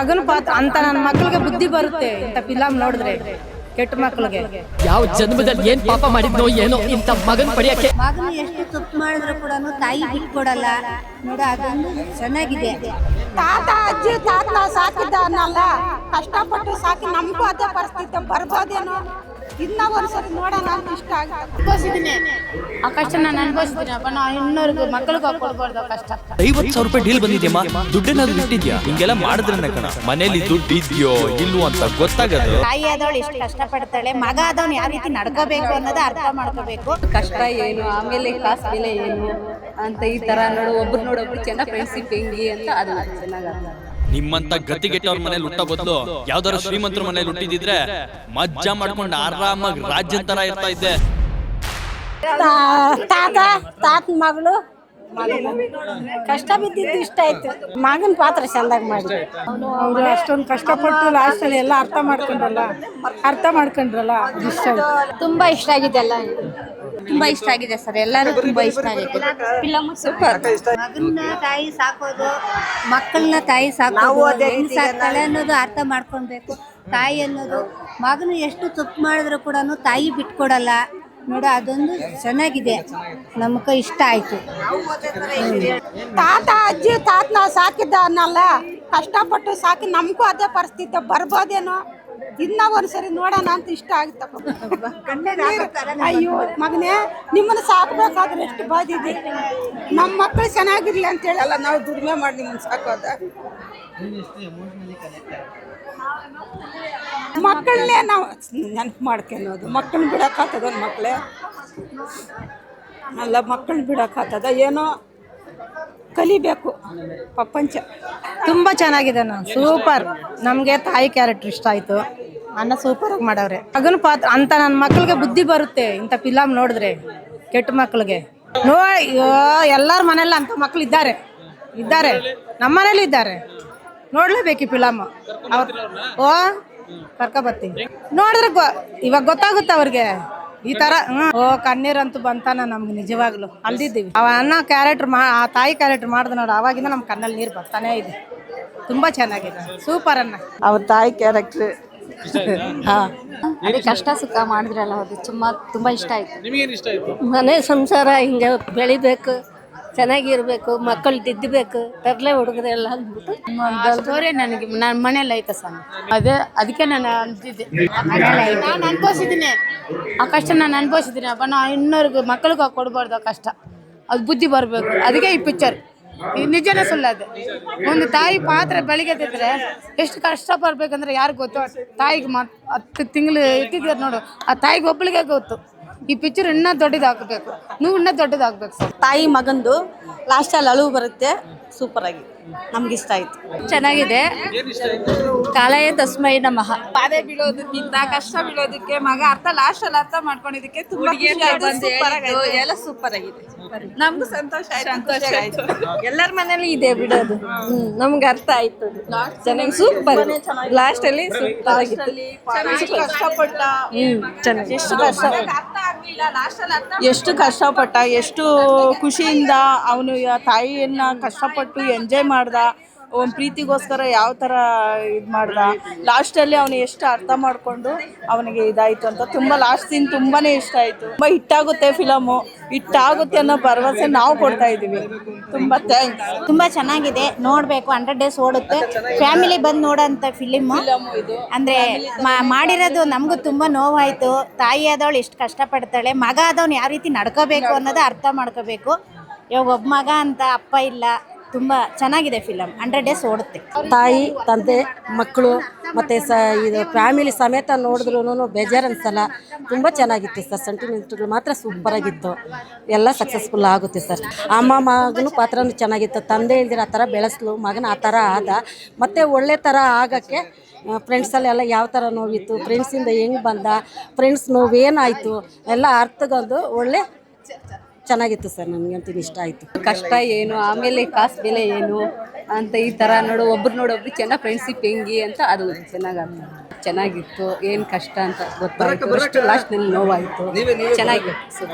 ಮಗನ ಪಾತ್ರ ಅಂತ ನನ್ನ ಮಕ್ಕಳಿಗೆ ಬುದ್ಧಿ ಬರುತ್ತೆ ಇಂಥ ಫಿಲಮ್ ನೋಡಿದ್ರೆ ಕೆಟ್ಟ ಮಕ್ಕಳಿಗೆ. ಯಾವ ಜನ್ಮದಲ್ಲಿ ಏನ್ ಪಾಪ ಮಾಡಿದ್ನೋ ಏನೋ ಇಂಥ ಮಗನ್ ಪಡೆಯಕ್ಕೆ. ಮಗನ ಎಷ್ಟು ತಪ್ಪು ಮಾಡಿದ್ರು ಕೂಡ ತಾಯಿ ಬಿಟ್ಕೊಡಲ್ಲ. ನೋಡ ಅದೊಂದು ಚೆನ್ನಾಗಿದೆ. ತಾತ ಅಜ್ಜಿ ತಾತ ಸಾಕಿದ್ದವನ್ನಲ್ಲ ಕಷ್ಟಪಟ್ಟು ಸಾಕಿ ನಮಗೂ ಅದೇ ಪರಿಸ್ಥಿತಿ ಬರ್ಬೋದೇನೋ. ಇನ್ನ ಒಂದ್ಸರಿ ನೋಡೋಣ ಅಂತ ಇಷ್ಟ ಆಗುತ್ತೆ ಅನುಭವಿಸಿದ್ದೀನಿ. ಆ ಕಷ್ಟ ನಾನು ಅನುಭವಿಸ್ತೀನಿ. ಅಪ್ಪ ನಾವು ಇನ್ನೂರ್ಗು ಮಕ್ಕಳಿಗೂ ಕೊಡ್ಬಾರ್ದು ಕಷ್ಟ. ಐವತ್ ಸಾವಿರ ರೂಪಾಯಿ ಡೀಲ್ ಬಂದಿದ್ಯಮ್ಮ ದುಡ್ಡೇನಾದ್ರು ಇಟ್ಟಿದ್ಯಾ? ಹಿಂಗೆಲ್ಲ ಮಾಡಿದ್ರೆ ಕಣ. ಮನೇಲಿ ದುಡ್ಡು ಇದೆಯೋ ಇಲ್ವೋ ಅಂತ ಗೊತ್ತಾಗದು. ತಾಯಿ ಆದವಳು ಎಷ್ಟು ಕಷ್ಟಪಡ್ತಾಳೆ ಮಗ ಆದವನು ಯಾವ ರೀತಿ ನಡ್ಕೋಬೇಕು ಅನ್ನೋದು ಅರ್ಥ ಮಾಡ್ಕೋಬೇಕು. ಕಷ್ಟ ಏನು ಆಮೇಲೆ ಕಾಸು ಬೆಲೆ ಏನು ಅಂತ ಈ ತರ ನೋಡು ಒಬ್ರು ನೋಡೋಬ್ರು ಚೆನ್ನಾಗಿ ಫ್ರೆಂಡ್ಶಿಪ್ ಹೆಂಗಿ ಅಂತ ಅದು ಚೆನ್ನಾಗಿ ನಿಮ್ಮಂತ ಗತಿಗೆಟ್ಟವ್ರ ಮನೇಲಿ ಹುಟ್ಟ ಬದಲು ಯಾವ್ದಾದ್ರು ಶ್ರೀಮಂತರ ಮನೇಲಿ ಹುಟ್ಟಿದಿದ್ರೆ ಮಜ್ಜಾ ಮಾಡ್ಕೊಂಡು ಆರಾಮಾಗಿ ರಾಜ್ಯ ತರ ಇರ್ತಾ ಇದ್ದೆ ತಾತ ತಾತನ ಮಗಳು? ಕಷ್ಟ ಬಿದ್ದಿದ್ದು ಇಷ್ಟ ಆಯ್ತು. ಮಗನ ಪಾತ್ರ ಚಂದಾಗಿ ಮಾಡಿ ಅವ್ರು ಅಷ್ಟೊಂದು ಕಷ್ಟಪಟ್ಟು ಲಾಸ್ಟಲ್ಲಿ ಎಲ್ಲ ಅರ್ಥ ಮಾಡ್ಕೊಂಡ್ರಲ್ಲ? ಅರ್ಥ ಮಾಡ್ಕೊಂಡ್ರಲ್ಲ? ಇಷ್ಟ ತುಂಬಾ ಇಷ್ಟ ಆಗಿದೆ ಎಲ್ಲ ತುಂಬಾ ಇಷ್ಟ ಆಗಿದೆ ಸರ್. ಎಲ್ಲರೂ ತುಂಬಾ ಇಷ್ಟ ಆಗಿದೆ. Film super. ಮಗನ ತಾಯಿ ಸಾಕೋದು ಮಕ್ಕಳನ್ನ ತಾಯಿ ಸಾಕೋದು ಹೆಂಗ್ ಸಾಕ್ತಾಳೆ ಅನ್ನೋದು ಅರ್ಥ ಮಾಡ್ಕೊಳ್ಬೇಕು. ತಾಯಿ ಅನ್ನೋದು ಮಗನ ಎಷ್ಟು ತಪ್ಪು ಮಾಡಿದ್ರು ಕೂಡ ತಾಯಿ ಬಿಟ್ಕೊಡಲ್ಲ. ನೋಡ ಅದೊಂದು ಚೆನ್ನಾಗಿದೆ. ನಮಗ ಇಷ್ಟ ಆಯ್ತು. ತಾತ ಅಜ್ಜಿ ತಾತ ನಾವು ಸಾಕಿದ್ದ ಅನ್ನಲ್ಲ. ಕಷ್ಟಪಟ್ಟು ಸಾಕಿ ನಮಗೂ ಅದೇ ಪರಿಸ್ಥಿತಿ ಬರ್ಬೋದೇನೋ. ಇನ್ನ ಒಂದ್ಸರಿ ನೋಡೋಣ ಅಂತ ಇಷ್ಟ ಆಗುತ್ತಪ್ಪ. ಅಯ್ಯೋ ಮಗನೇ ನಿಮ್ಮನ್ನು ಸಾಕಬೇಕಾದ್ರೆ ಎಷ್ಟು ಬಾದಿದೆ ನಮ್ಮ ಮಕ್ಕಳು ಚೆನ್ನಾಗಿರ್ಲಿ ಅಂತ ಹೇಳಲ್ಲ ನಾವು ದುಡಿಮೆ ಮಾಡಿ ನಿಮ್ಮನ್ನು ಸಾಕೋದ. ಮಕ್ಕಳನ್ನೇ ನಾವು ನೆನಪು ಮಾಡ್ಕೊಳ್ಳೋದು ಮಕ್ಕಳನ್ನ ಬಿಡೋಕ್ಕಾಗ್ತದ ಮಕ್ಕಳೇ ಅಲ್ಲ ಮಕ್ಕಳನ್ನ ಬಿಡೋಕ್ಕಾಗ್ತದ? ಏನೋ ಕಲಿಬೇಕು ಪ್ರಪಂಚ. ತುಂಬ ಚೆನ್ನಾಗಿದೆ ನಾನು ಸೂಪರ್. ನಮಗೆ ತಾಯಿ ಕ್ಯಾರೆಕ್ಟ್ರ್ ಇಷ್ಟ ಆಯ್ತು. ಅನ್ನ ಸೂಪರ್ ಆಗಿ ಮಾಡವ್ರೆ. ಮಗನ ಪಾತ್ರ ಅಂತ ನನ್ನ ಮಕ್ಕಳಿಗೆ ಬುದ್ಧಿ ಬರುತ್ತೆ ಇಂಥ ಫಿಲಮ್ ನೋಡಿದ್ರೆ ಕೆಟ್ಟ ಮಕ್ಳಿಗೆ. ನೋ ಅಯ್ಯೋ ಎಲ್ಲರ ಮನೇಲಿ ಅಂತ ಮಕ್ಳು ಇದ್ದಾರೆ. ಇದ್ದಾರೆ. ನಮ್ಮ ಮನೇಲಿ ಇದ್ದಾರೆ. ನೋಡ್ಲೇಬೇಕು ಈ ಫಿಲಮ್ ಅವ್ರ ಓ ಕರ್ಕೊ ಬರ್ತೀನಿ ನೋಡಿದ್ರೆ ಗೊ ಇವಾಗ ಗೊತ್ತಾಗುತ್ತೆ ಅವ್ರಿಗೆ. ಈ ತರ ಓ ಓ ಕಣ್ಣೀರಂತೂ ಬಂತಾನ ನಮ್ಗೆ ನಿಜವಾಗ್ಲು. ಅಲ್ದಿದ್ದೀವಿ. ಅವ ಅನ್ನ ಕ್ಯಾರೆಕ್ಟರ್ ಮಾ ಆ ತಾಯಿ ಕ್ಯಾರೆಕ್ಟರ್ ಮಾಡ್ದ ನೋಡು ಅವಾಗಿಂದ ನಮ್ಮ ಕಣ್ಣಲ್ಲಿ ನೀರು ಬರ್ತಾನೆ ಇದೆ. ತುಂಬಾ ಚೆನ್ನಾಗಿದೆ. ಸೂಪರ್ ಅನ್ನ. ಅವ್ರ ತಾಯಿ ಕ್ಯಾರೆಕ್ಟ್ರ್ ಅದೇ ಕಷ್ಟ ಸುಖ ಮಾಡಿದ್ರಲ್ಲ ಅದು ತುಂಬಾ ತುಂಬಾ ಇಷ್ಟ ಆಯ್ತು. ಮನೆ ಸಂಸಾರ ಹಿಂಗೆ ಬೆಳಿಬೇಕು ಚೆನ್ನಾಗಿರ್ಬೇಕು ಮಕ್ಕಳು ತಿದ್ದಬೇಕು ತರಲೆ ಹುಡುಗರೆಲ್ಲ ಅಂದ್ಬಿಟ್ಟು. ಸ್ಟೋರಿ ನನಗೆ ನನ್ನ ಮನೇಲಿ ಐತೆ ಸ್ವಾಮಿ ಅದೇ ಅದಕ್ಕೆ ನಾನು ಅಂತಿದ್ದೆ. ನಾನು ಅನ್ಭವಿಸಿದ್ದೀನಿ. ಆ ಕಷ್ಟ ನಾನು ಅನ್ಭವಿಸಿದ್ದೀನಿ. ಅಪ್ಪ ನಾ ಇನ್ನೊರ್ಗು ಮಕ್ಕಳಿಗೆ ಕೊಡ್ಬಾರ್ದು ಆ ಕಷ್ಟ. ಅದು ಬುದ್ಧಿ ಬರಬೇಕು. ಅದಕ್ಕೆ ಈ ಪಿಕ್ಚರ್ ನಿಜನೇ ಸುಳ್ಳದು ಒಂದು ತಾಯಿ ಪಾತ್ರ ಬೆಳಿಗ್ಗೆದಿದ್ರೆ ಎಷ್ಟು ಕಷ್ಟ ಪಡ್ಬೇಕಂದ್ರೆ ಯಾರು ಗೊತ್ತು? ತಾಯಿಗೆ ಮತ್ ಹತ್ತು ತಿಂಗಳು ಇಟ್ಟಿದ್ರೆ ನೋಡು. ಆ ತಾಯಿಗೆ ಒಬ್ಬಳಿಗೆ ಗೊತ್ತು. ಈ ಪಿಕ್ಚರ್ ಇನ್ನೂ ದೊಡ್ಡದಾಗಬೇಕು. ನೀವು ಇನ್ನೂ ದೊಡ್ಡದಾಗಬೇಕು ಸರ್. ತಾಯಿ ಮಗಂದು ಲಾಸ್ಟಲ್ಲಿ ಅಳುವು ಬರುತ್ತೆ. ಸೂಪರ್ ಆಗಿ. ನಮ್ಗೆ ಇಷ್ಟ ಆಯ್ತು. ಚೆನ್ನಾಗಿದೆ. ಕಾಲಯ ತಸ್ಮೈ ನಮಃ. ಬಾಧೆ ಬೀಳೋದಕ್ಕಿಂತ ಕಷ್ಟ ಬೀಳೋದಕ್ಕೆ ಮಗ ಅರ್ಥ ಲಾಸ್ಟ್ ಅಲ್ಲಿ ಅರ್ಥ ಮಾಡ್ಕೊಂಡಿದ್ದಕ್ಕೆ ತುಂಬಾ ಖುಷಿ ಆಯ್ತು. ಎಲ್ಲ ಸೂಪರ್ ಆಗಿದೆ. ನಮ್ಗೂ ಸಂತೋಷ ಆಯ್ತು ಸಂತೋಷ ಆಯ್ತು. ಎಲ್ಲರ ಮನೇಲಿ ಇದೆ ಬಿಡೋದು. ಹ್ಮ್ ನಮ್ಗೆ ಅರ್ಥ ಆಯ್ತು. ಚೆನ್ನಾಗಿ ಸೂಪರ್ ಲಾಸ್ಟ್ ಅಲ್ಲಿ ಸೂಪರ್ ಆಗಿತ್ತು ಕಷ್ಟಪಟ್ಟ. ಹ್ಮ್ ಚೆನ್ನಾಗಿ. ಎಷ್ಟು ಕಷ್ಟ. ಎಷ್ಟು ಕಷ್ಟಪಟ್ಟ ಎಷ್ಟು ಖುಷಿಯಿಂದ ಅವನು ತಾಯಿಯನ್ನ ಕಷ್ಟಪಟ್ಟು ಎಂಜಾಯ್ ಮಾಡ್ದ. ಅವನ ಪ್ರೀತಿಗೋಸ್ಕರ ಯಾವ ಥರ ಇದು ಮಾಡ್ದ? ಲಾಸ್ಟಲ್ಲಿ ಅವನು ಎಷ್ಟು ಅರ್ಥ ಮಾಡಿಕೊಂಡು ಅವನಿಗೆ ಇದಾಯಿತು ಅಂತ. ತುಂಬ ಲಾಸ್ಟ್ ಸೀನ್ ತುಂಬಾ ಇಷ್ಟ ಆಯಿತು. ತುಂಬ ಹಿಟ್ಟಾಗುತ್ತೆ ಫಿಲಮು ಹಿಟ್ಟಾಗುತ್ತೆ ಅನ್ನೋ ಭರವಸೆ ನಾವು ಕೊಡ್ತಾ ಇದ್ದೀವಿ. ತುಂಬ ಥ್ಯಾಂಕ್ಸ್ ತುಂಬ ಚೆನ್ನಾಗಿದೆ. ನೋಡಬೇಕು. ಹಂಡ್ರೆಡ್ ಡೇಸ್ ಓಡುತ್ತೆ. ಫ್ಯಾಮಿಲಿ ಬಂದು ನೋಡೋಂಥ ಫಿಲಿಮು ಅಂದರೆ ಮಾಡಿರೋದು ನಮಗೂ ತುಂಬ ನೋವಾಯಿತು. ತಾಯಿ ಆದವಳು ಎಷ್ಟು ಕಷ್ಟಪಡ್ತಾಳೆ. ಮಗ ಆದವನು ಯಾವ ರೀತಿ ನಡ್ಕೋಬೇಕು ಅನ್ನೋದು ಅರ್ಥ ಮಾಡ್ಕೋಬೇಕು. ಇವಾಗ ಒಬ್ಬ ಮಗ ಅಂತ ಅಪ್ಪ ಇಲ್ಲ. ತುಂಬಾ ಚೆನ್ನಾಗಿದೆ ಫಿಲಮ್ ಹಂಡ್ರೆಡ್ ಡೇಸ್ ಓಡುತ್ತೆ. ತಾಯಿ, ತಂದೆ, ಮಕ್ಕಳು, ಮತ್ತು ಸ ಇದು ಫ್ಯಾಮಿಲಿ ಸಮೇತ ನೋಡಿದ್ರು ಬೇಜಾರು ಅನಿಸಲ್ಲ. ತುಂಬ ಚೆನ್ನಾಗಿತ್ತು ಸರ್. ಸೆಂಟಿಮೆಂಟ್ಗಳು ಮಾತ್ರ ಸೂಪರಾಗಿತ್ತು ಎಲ್ಲ ಸಕ್ಸಸ್ಫುಲ್ ಆಗುತ್ತೆ ಸರ್. ಅಮ್ಮ ಮಗನು ಪಾತ್ರನೂ ಚೆನ್ನಾಗಿತ್ತು. ತಂದೆ ಇಲ್ದಿರ ಆ ಥರ ಬೆಳೆಸ್ಲು, ಮಗನ ಆ ಥರ ಆದ. ಮತ್ತು ಒಳ್ಳೆ ಥರ ಆಗೋಕ್ಕೆ ಫ್ರೆಂಡ್ಸಲ್ಲೆಲ್ಲ ಯಾವ ಥರ ನೋವಿತ್ತು ಫ್ರೆಂಡ್ಸಿಂದ ಹೆಂಗೆ ಬಂದ ಫ್ರೆಂಡ್ಸ್ ನೋವೇನಾಯಿತು, ಎಲ್ಲ ಅರ್ಥಗೊಂದು ಒಳ್ಳೆ ಚೆನ್ನಾಗಿತ್ತು ಸರ್ ನನಗಂತೂ ಇಷ್ಟ ಆಯಿತು. ಕಷ್ಟ ಏನು ಆಮೇಲೆ ಕಾಸು ಬೆಲೆ ಏನು ಅಂತ ಈ ತರ ನೋಡು ಒಬ್ರು ನೋಡೊಬ್ರು ಚೆನ್ನಾಗಿ ಫ್ರೆಂಡ್ಶಿಪ್ ಹೆಂಗಿ ಅಂತ ಅದು ಚೆನ್ನಾಗಿ ಚೆನ್ನಾಗಿತ್ತು ಏನು ಕಷ್ಟ ಅಂತ ಗೊತ್ತಾಯ್ತು. ಲಾಸ್ಟ್ ಲಾಸ್ಟ್ನಲ್ಲಿ ನೋವಾಯಿತು. ಚೆನ್ನಾಗಿತ್ತು